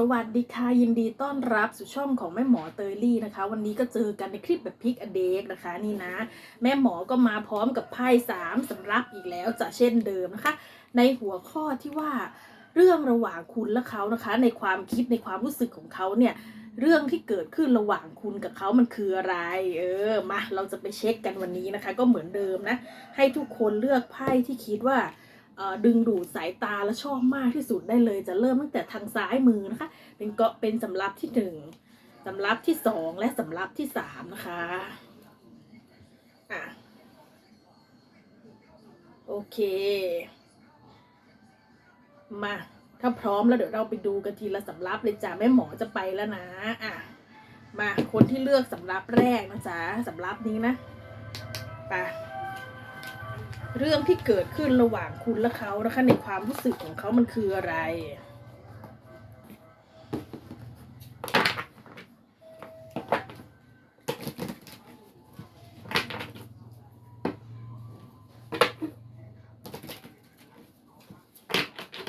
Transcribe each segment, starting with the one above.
สวัสดีค่ะ ยินดีต้อนรับสู่ช่องของแม่หมอเตยลี่นะคะ วันนี้ก็เจอกันในคลิปแบบพิกอเด็กนะคะนี่นะ แม่หมอก็มาพร้อมกับไพ่สามสำรับอีกแล้วจะเช่นเดิมนะคะ ในหัวข้อที่ว่าเรื่องระหว่างคุณและเขานะคะ ในความคิดในความรู้สึกของเขาเนี่ยเรื่องที่เกิดขึ้นระหว่างคุณกับเขามันคืออะไร เออมาเราจะไปเช็คกันวันนี้นะคะ ก็เหมือนเดิมนะ ให้ทุกคนเลือกไพ่ที่คิดว่า ดึงดูดสายตาและชอบมากที่สุดได้เลย จะเริ่มตั้งแต่ทางซ้ายมือนะคะ เป็นเก็เป็นสำรับที่หนึ่งสำรับที่สองและสำรับที่สามนะคะอะโอเค มา ถ้าพร้อมแล้วเดี๋ยวเราไปดูกันทีละสำรับเลยจ้ะแม่หมอจะไปแล้วนะอะมาคนที่เลือกสำรับแรกนะจ๊ะสำรับนี้นะไป เรื่องที่เกิดขึ้นระหว่างคุณและเขานะคะ ในความรู้สึกของเขามันคืออะไร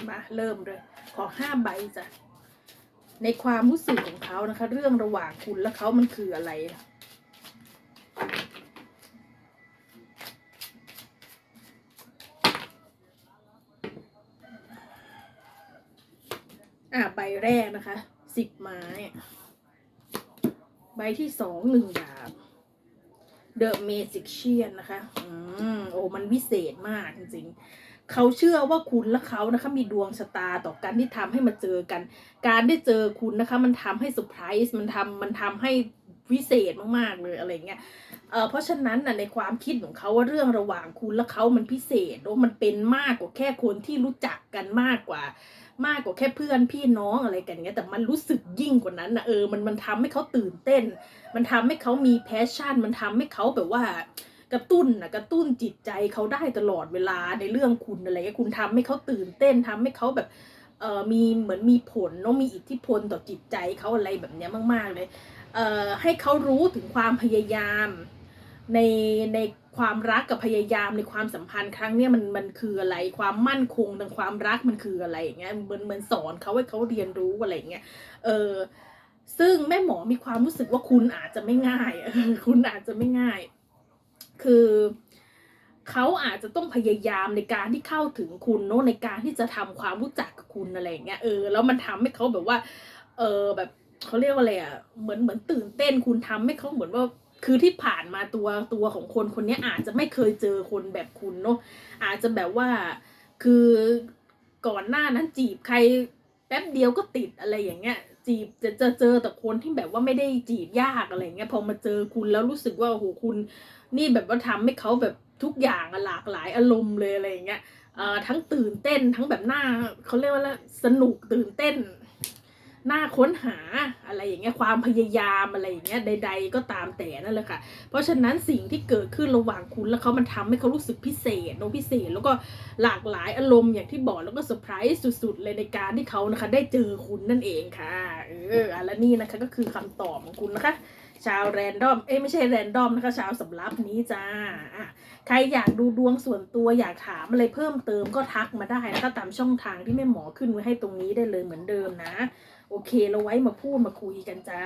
มาเริ่มเลย ขอห้าใบจ้ะในความรู้สึกของเขานะคะ เรื่องระหว่างคุณและเขามันคืออะไร อะใบแรกนะคะสิบไม้ ใบที่สองหนึ่งดาบ The Magician นนะคะ อืมโอ้มันวิเศษมากจริงๆ เขาเชื่อว่าคุณและเขานะคะ มีดวงชะตาต่อกันที่ทำให้มาเจอกัน การได้เจอคุณนะคะ มันทำให้เซอร์ไพรส์มันทำมันทำให้วิเศษมากๆเลยอะไรเงี้ย เออเพราะฉะนั้นน่ะในความคิดของเขาว่าเรื่องระหว่างคุณและเขามันพิเศษโอ้มันเป็นมากกว่าแค่คนที่รู้จักกันมากกว่า มากกว่าแค่เพื่อนพี่น้องอะไรกันเงี้ยแต่มันรู้สึกยิ่งกว่านั้นนะเออมันมันทำให้เขาตื่นเต้น มันทำให้เขามีแพชชั่น มันทำให้เขาแบบว่ากระตุ้นนะกระตุ้นจิตใจเขาได้ตลอดเวลาในเรื่องคุณอะไรเงี้ยคุณทำให้เขาตื่นเต้นทำให้เขาแบบเออมีเหมือนมีผลเนาะมีอิทธิพลต่อจิตใจเขาอะไรแบบเนี้ยมาก ๆ เลยเอ่อให้เขารู้ถึงความพยายาม ในในความรักกับพยายามในความสัมพันธ์ครั้งเนี้ยมันมันคืออะไร ความมั่นคงทางความรักมันคืออะไรอย่างเงี้ยเหมือนเหมือนสอนเขาให้เขาเรียนรู้อะไรอย่างเงี้ยเออซึ่งแม่หมอมีความรู้สึกว่าคุณอาจจะไม่ง่ายคุณอาจจะไม่ง่าย คือเขาอาจจะต้องพยายามในการที่เข้าถึงคุณเนอะในการที่จะทำความรู้จักกับคุณอะไรอย่างเงี้ยเออแล้วมันทำให้เขาแบบว่า เออแบบเขาเรียกว่าอะไรอะเหมือนเหมือนตื่นเต้นคุณทำให้เขาเหมือนว่า คือที่ผ่านมาตัวตัวของคนคนนี้อาจจะไม่เคยเจอคนแบบคุณเนาะอาจจะแบบว่าคือก่อนหน้านั้นจีบใครแป๊บเดียวก็ติดอะไรอย่างเงี้ย จีบจะเจอเจอแต่คนที่แบบว่าไม่ได้จีบยากอะไรเงี้ยพอมาเจอคุณแล้วรู้สึกว่าโอ้โหคุณ นี่แบบว่าทำให้เขาแบบทุกอย่างหลากหลายอารมณ์เลยอะไรเงี้ยเอ่อทั้งตื่นเต้นทั้งแบบหน้าเขาเรียกว่าสนุกตื่นเต้น น้าค้นหาอะไรอย่างเงี้ยความพยายามอะไรอย่างเงี้ยใด ๆ ก็ตามแต่นั่นแหละค่ะ เพราะฉะนั้นสิ่งที่เกิดขึ้นระหว่างคุณแล้วเขามันทำให้เขารู้สึกพิเศษโนพิเศษ แล้วก็หลากหลายอารมณ์อย่างที่บอกแล้วก็เซอร์ไพรส์สุดๆเลยในการที่เขานะคะ ได้เจอคุณนั่นเองค่ะเอออะและนี่นะคะก็คือคำตอบของคุณนะคะชาวแรนดอม เอ้ไม่ใช่แรนดอมนะคะ ชาวสำรับนี้จ้าอะใครอยากดูดวงส่วนตัวอยากถามอะไรเพิ่มเติมก็ทักมาได้นะคะตามช่องทางที่แม่หมอขึ้นไว้ให้ตรงนี้ได้เลยเหมือนเดิมนะ โอเค เราไว้มาพูดมาคุยกันจ้า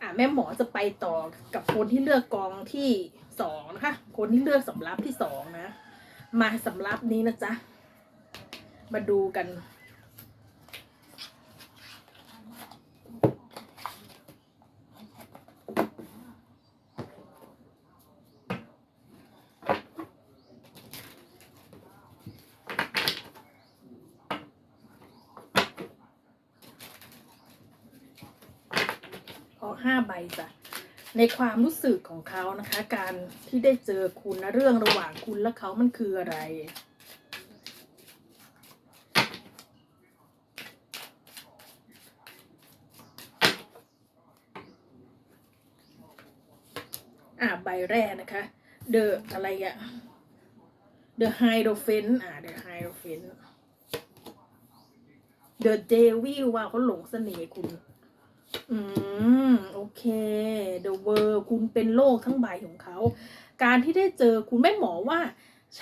อะแม่หมอจะไปต่อกับคนที่เลือกกองที่สองนะคะคนที่เลือกสำรับที่สองนะ มาสำรับนี้นะจ๊ะมาดูกัน ขอห้าใบจ้ะในความรู้สึกของเขานะคะ การที่ได้เจอคุณนะเรื่องระหว่างคุณและเขามันคืออะไร อ่าใบแรกนะคะ The อะไรอะ The Hierophant อ่า The Hierophant The Devil ว่าเขาหลงเสน่ห์คุณ อืม โอเค The World คุณเป็นโลกทั้งใบของเขา การที่ได้เจอคุณแม่หมอว่า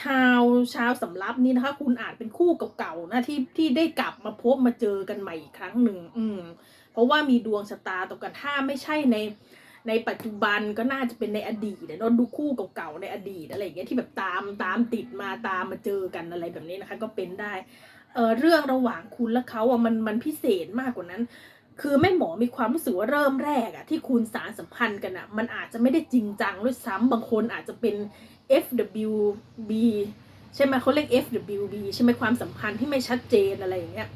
ชาวชาวสำรับนี่นะคะ คุณอาจเป็นคู่เก่าๆนะที่ที่ได้กลับมาพบมาเจอกันใหม่อีกครั้งหนึ่งอืม เพราะว่ามีดวงชะตาต่อกันถ้าไม่ใช่ในในปัจจุบันก็น่าจะเป็นในอดีตเนอะดูคู่เก่าๆในอดีตอะไรอย่างเงี้ยที่แบบตามตามติดมาตามมาเจอกันอะไรแบบนี้นะคะ ก็เป็นได้เออเรื่องระหว่างคุณและเขาอะมันมันพิเศษมากกว่านั้น คือแม่หมอมีความรู้สึกว่าเริ่มแรกอะที่คุณสารสัมพันธ์กันอะมันอาจจะไม่ได้จริงจังด้วยซ้ำบางคนอาจจะเป็น FWB ใช่ไหมเขาเรียก FWB ใช่ไหมความสัมพันธ์ที่ไม่ชัดเจนอะไรอย่างเงี้ย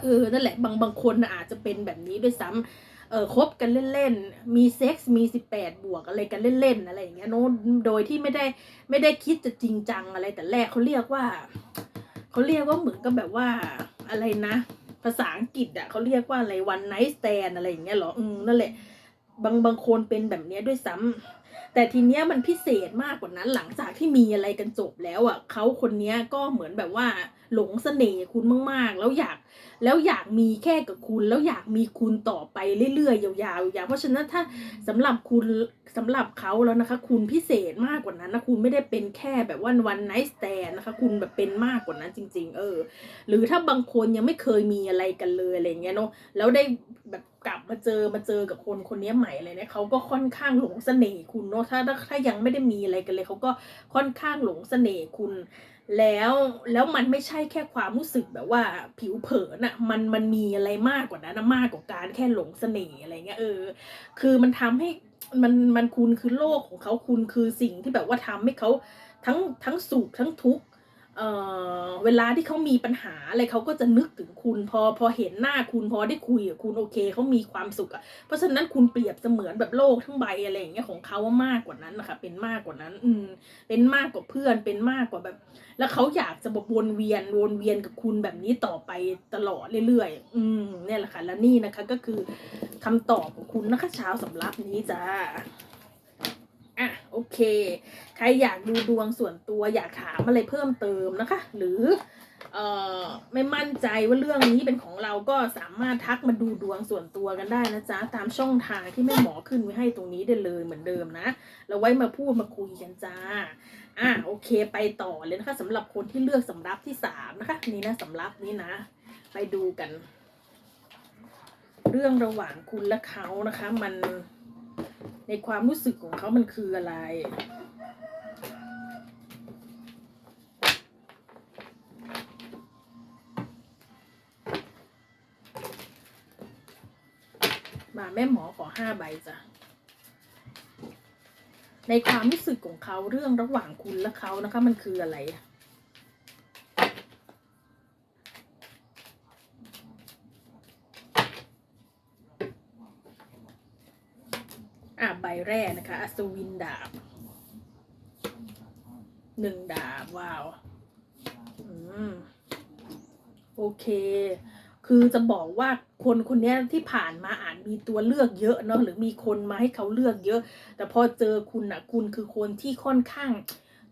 เออนั่นแหละบางบางคนอาจจะเป็นแบบนี้ด้วยซ้ำเออคบกันเล่นๆ มีเซ็กส์มีสิบแปดบวกอะไรกันเล่นๆอะไรอย่างเงี้ยโน้โดยที่ไม่ได้ไม่ได้คิดจะจริงจังอะไรแต่แรกเขาเรียกว่าเขาเรียกว่าเหมือนกับแบบว่าอะไรนะ ภาษาอังกฤษอะเขาเรียกว่าอะไรวันไนท์สแตนอะไรอย่างเงี้ยเหรออืมนั่นแหละ บางบางคนเป็นแบบเนี้ยด้วยซ้ำแต่ทีเนี้ยมันพิเศษมากกว่านั้นหลังจากที่มีอะไรกันจบแล้วอะเขาคนเนี้ยก็เหมือนแบบว่าหลงเสน่ห์คุณมาก ๆ แล้วอยากแล้วอยากมีแค่กับคุณ แล้วอยากมีคุณต่อไปเรื่อยๆยาวๆยาวเพราะฉะนั้นถ้าสำหรับคุณ สำหรับเขาแล้วนะคะ คุณพิเศษมากกว่านั้นนะคุณไม่ได้เป็นแค่แบบว่าวันไนท์สแตนนะคะ คุณแบบเป็นมากกว่านั้นจริง ๆ เออ หรือถ้าบางคนยังไม่เคยมีอะไรกันเลยอะไรเงี้ยเนาะแล้วได้แบบกลับมาเจอมาเจอกับคนคนนี้ใหม่อะไรเนี่ยเขาก็ค่อนข้างหลงเสน่ห์คุณเนาะถ้าถ้าถ้ายังไม่ได้มีอะไรกันเลยเขาก็ค่อนข้างหลงเสน่ห์คุณแล้วแล้วมันไม่ใช่แค่ความรู้สึกแบบว่าผิวเผินอะมันมันมีอะไรมากกว่านั้นนะมากกว่าการแค่หลงเสน่ห์อะไรเงี้ยเออ คือมันทำให้ มันมันคุณคือโลกของเขาคุณคือสิ่งที่แบบว่าทำให้เขาทั้งทั้งสุขทั้งทุกข์ เเวลาที่เขามีปัญหาอะไรเขาก็จะนึกถึงคุณพอพอเห็นหน้าคุณพอได้คุยกับคุณโอเคเขามีความสุขอะเพราะฉะนั้นคุณเปรียบเสมือนแบบโลกทั้งใบอะไรอย่างเงี้ยของเขาว่ามากกว่านั้นนะคะเป็นมากกว่านั้น อืมเป็นมากกว่าเพื่อนเป็นมากกว่าแบบ แล้วเขาอยากจะแบบวนเวียนวนเวียนกับคุณแบบนี้ต่อไปตลอดเรื่อยๆอืมเนี่ยแหละค่ะแล้วนี่นะคะก็คือคำตอบของคุณนะคะเช้าสำรับนี้จ้า โอเค ใครอยากดูดวงส่วนตัวอยากถามอะไรเพิ่มเติมนะคะ หรือเอ่อไม่มั่นใจว่าเรื่องนี้เป็นของเราก็สามารถทักมาดูดวงส่วนตัวกันได้นะจ๊ะ ตามช่องทางที่แม่หมอขึ้นไว้ให้ตรงนี้ได้เลยเหมือนเดิมนะแล้วไว้มาพูดมาคุยกันจ้า อะโอเคไปต่อเลยนะคะสำหรับคนที่เลือกสำรับที่สามนะคะนี่นะสำรับนี้นะ ไปดูกัน เรื่องระหว่างคุณและเขานะคะ มัน ในความรู้สึกของเขามันคืออะไร มาแม่หมอขอห้าใบจ้ะในความรู้สึกของเขาเรื่องระหว่างคุณและเขานะคะ มันคืออะไรอะใบ แรกนะคะ อัศวินดาบหนึ่งดาบ ว้าว อืม โอเค คือจะบอกว่าคนคนนี้ที่ผ่านมาอาจมีตัวเลือกเยอะเนาะหรือมีคนมาให้เขาเลือกเยอะ แต่พอเจอคุณอะคุณคือคนที่ค่อนข้าง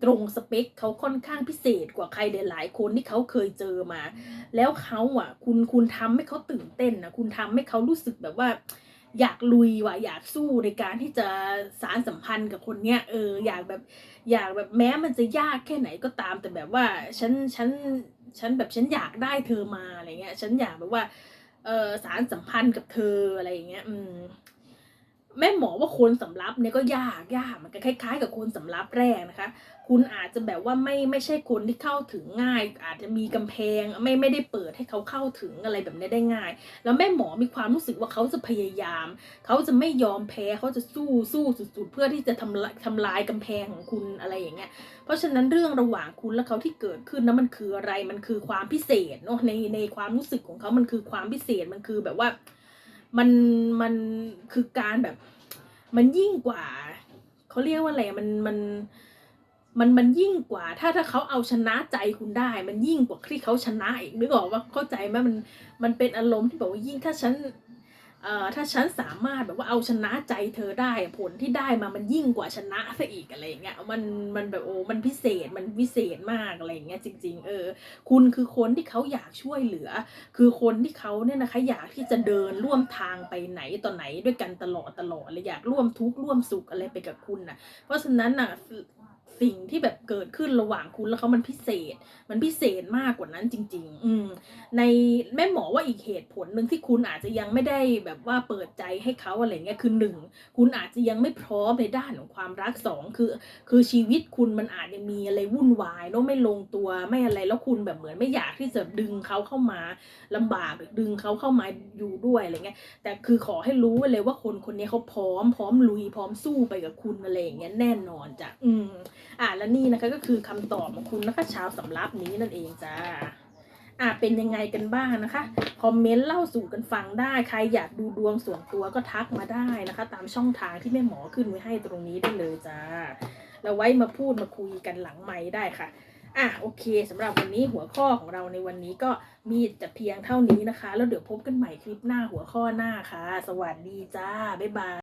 ตรงสเปคเขาค่อนข้างพิเศษกว่าใครหลายๆคนที่เขาเคยเจอมา แล้วเขาอะ คุณคุณทำให้เขาตื่นเต้นนะคุณทำให้เขารู้สึกแบบว่า อยากลุยว่ะอยากสู้ในการที่จะสารสัมพันธ์กับคนเนี้ยเอออยากแบบอยากแบบแม้มันจะยากแค่ไหนก็ตาม แต่แบบว่าฉันฉันฉันแบบฉันอยากได้เธอมาอะไรเงี้ย ฉันอยากแบบว่าเออสารสัมพันธ์กับเธออะไรอย่างเงี้ย อืม แม่หมอว่าคนสำรับเนี่ยก็ยากยากมันก็คล้าย ๆ กับคนสำรับแรกนะคะ คุณอาจจะแบบว่าไม่ไม่ใช่คนที่เข้าถึงง่าย อาจจะมีกำแพงไม่ไม่ได้เปิดให้เขาเข้าถึงอะไรแบบนี้ได้ง่าย แล้วแม่หมอมีความรู้สึกว่าเขาจะพยายาม เขาจะไม่ยอมแพ้เขาจะสู้สู้สุดๆ เพื่อที่จะทำลายทำลายกำแพงของคุณอะไรอย่างเงี้ยเพราะฉะนั้นเรื่องระหว่างคุณและเขาที่เกิดขึ้นนะมันคืออะไรมันคือความพิเศษเนาะในในความรู้สึกของเขามันคือความพิเศษมันคือแบบว่า มันมันคือการแบบ มันยิ่งกว่าเขาเรียกว่าอะไรมันมันมันมันยิ่งกว่า ถ้าถ้าเขาเอาชนะใจคุณได้ มันยิ่งกว่าที่เขาชนะอีกนึกออกว่าเข้าใจไหมมันมันเป็นอารมณ์ที่บอกว่ายิ่งถ้าฉัน เอ่อถ้าฉันสามารถแบบว่าเอาชนะใจเธอได้ผลที่ได้มามันยิ่งกว่าชนะซะอีกอะไรเงี้ยมันมันแบบโอ้มันพิเศษมันวิเศษมากอะไรเงี้ยจริง ๆ เออ คุณคือคนที่เขาอยากช่วยเหลือ คือคนที่เขาเนี่ยนะคะอยากที่จะเดินร่วมทางไปไหนต่อไหนด้วยกันตลอดตลอดเลยอยากร่วมทุกข์ร่วมสุขอะไรไปกับคุณนะเพราะฉะนั้นน่ะ สิ่งที่แบบเกิดขึ้นระหว่างคุณแล้วเขามันพิเศษ มันพิเศษมากกว่านั้นจริง ๆ อืม ในแม่หมอว่าอีกเหตุผลหนึ่งที่คุณอาจจะยังไม่ได้แบบว่าเปิดใจให้เขาอะไรเงี้ยคือหนึ่งคุณอาจจะยังไม่พร้อมในด้านของความรักสองคือ คือชีวิตคุณมันอาจจะมีอะไรวุ่นวายเนอะไม่ลงตัวไม่อะไรแล้วคุณแบบเหมือนไม่อยากที่จะดึงเขาเข้ามาลำบากหรือดึงเขาเข้ามาอยู่ด้วยอะไรเงี้ยแต่คือขอให้รู้ไว้เลยว่าคนคนนี้เขาพร้อมพร้อมลุยพร้อมสู้ไปกับคุณอะไรอย่างเงี้ยแน่นอนจ้ะอืมอะและนี่นะคะก็คือคำตอบของคุณนะคะชาวสำรับนี้นั่นเองจ้าอะเป็นยังไงกันบ้างนะคะ คอมเมนต์เล่าสู่กันฟังได้ ใครอยากดูดวงส่วนตัวก็ทักมาได้นะคะ ตามช่องทางที่แม่หมอขึ้นไว้ให้ตรงนี้ได้เลยจ้าแล้วไว้มาพูดมาคุยกันหลังไม้ได้ค่ะอะโอเคสำหรับวันนี้หัวข้อของเราในวันนี้ก็มีแต่เพียงเท่านี้นะคะ แล้วเดี๋ยวพบกันใหม่คลิปหน้าหัวข้อหน้าค่ะ สวัสดีจ้า บ๊ายบาย